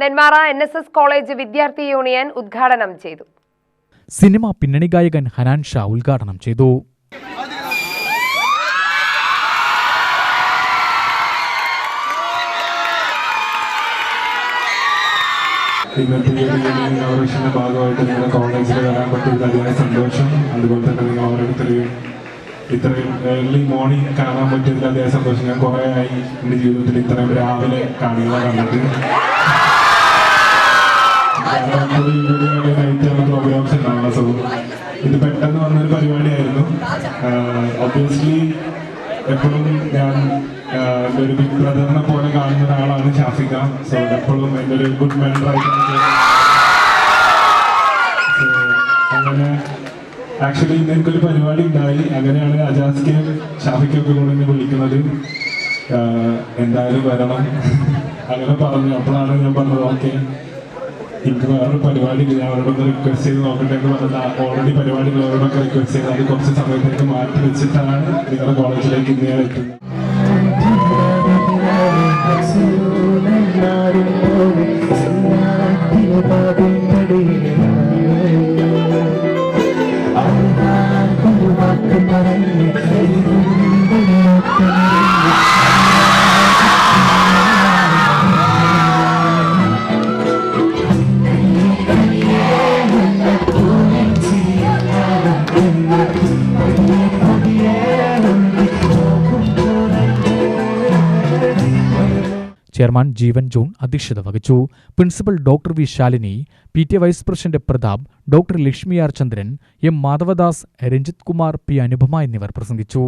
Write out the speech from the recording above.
Nenmara N S S college വിദ്യാർത്ഥി union ഉദ്ഘാടനം ചെയ്തു. സിനിമ പിന്നണി ഗായകൻ ഹനാൻ ഷാ ഉദ്ഘാടനം ചെയ്തു. ഇന്നത്തെ ഈ ഒരു ഇന്നോവേഷന്റെ ഭാഗമായിട്ട് നിങ്ങളുടെ കോളേജിൽ വരാൻ പറ്റിയത് അതിയായ സന്തോഷം അതുപോലെ തന്നെ നിങ്ങൾ ഓരോരുത്തരെയും ഇത്രയും ഏർലി മോർണിംഗ് കാണാൻ പറ്റിയതിൽ അതിയായ സന്തോഷം. ഞാൻ കുറേ ആയി എന്റെ ജീവിതത്തിൽ ഇത്രയും രാവിലെ കാണുക കണ്ടിട്ട്. കാരണം നമ്മൾ ഇവിടെ നൈറ്റാണ് പ്രോഗ്രാംസ് ഉണ്ടാവുക സോ ഇത് പെട്ടെന്ന് വന്നൊരു പരിപാടിയായിരുന്നു. ഒബ്വിയസ്ലി എപ്പോഴും ഞാൻ എന്റെ ഒരു ബിഗ് ബ്രദറിനെ പോലെ കാണുന്ന ഒരാളാണ് ഷാഫിക സോ എപ്പോഴും എന്റെ ഒരു ഗുഡ് മെന്ററായിട്ടാണ് So, അങ്ങനെ ആക്ച്വലി ഇന്ന് എനിക്കൊരു പരിപാടി ഉണ്ടായി. അങ്ങനെയാണ് അജാസ്ക്ക് ഷാഫിക്കൊക്കെ കൂടെ എന്നെ വിളിക്കുന്നത്. എന്തായാലും വരണം. അങ്ങനെ പറഞ്ഞു. അപ്പോഴാണ് ഞാൻ പറഞ്ഞത് ഓക്കെ എനിക്ക് വേറൊരു പരിപാടി ഇല്ല. ഞാൻ അവരോടൊന്ന് റിക്വസ്റ്റ് ചെയ്ത് നോക്കട്ടെ എന്ന് പറഞ്ഞാൽ ഓൾറെഡി പരിപാടികളോടൊക്കെ റിക്വസ്റ്റ് ചെയ്ത്. അത് കുറച്ച് സമയത്തേക്ക് മാറ്റി വെച്ചിട്ടാണ് നിങ്ങളുടെ കോളേജിലേക്ക് ഇന്ന് ഞാൻ എത്തുന്നത്. ചെയർമാൻ ജീവൻ ജോൺ അധ്യക്ഷത വഹിച്ചു. Principal doctor V Shalini P T vice president Prathap doctor Lakshmi R Chandran M Madhavadas Ranjith Kumar P Anupama എന്നിവർ പ്രസംഗിച്ചു.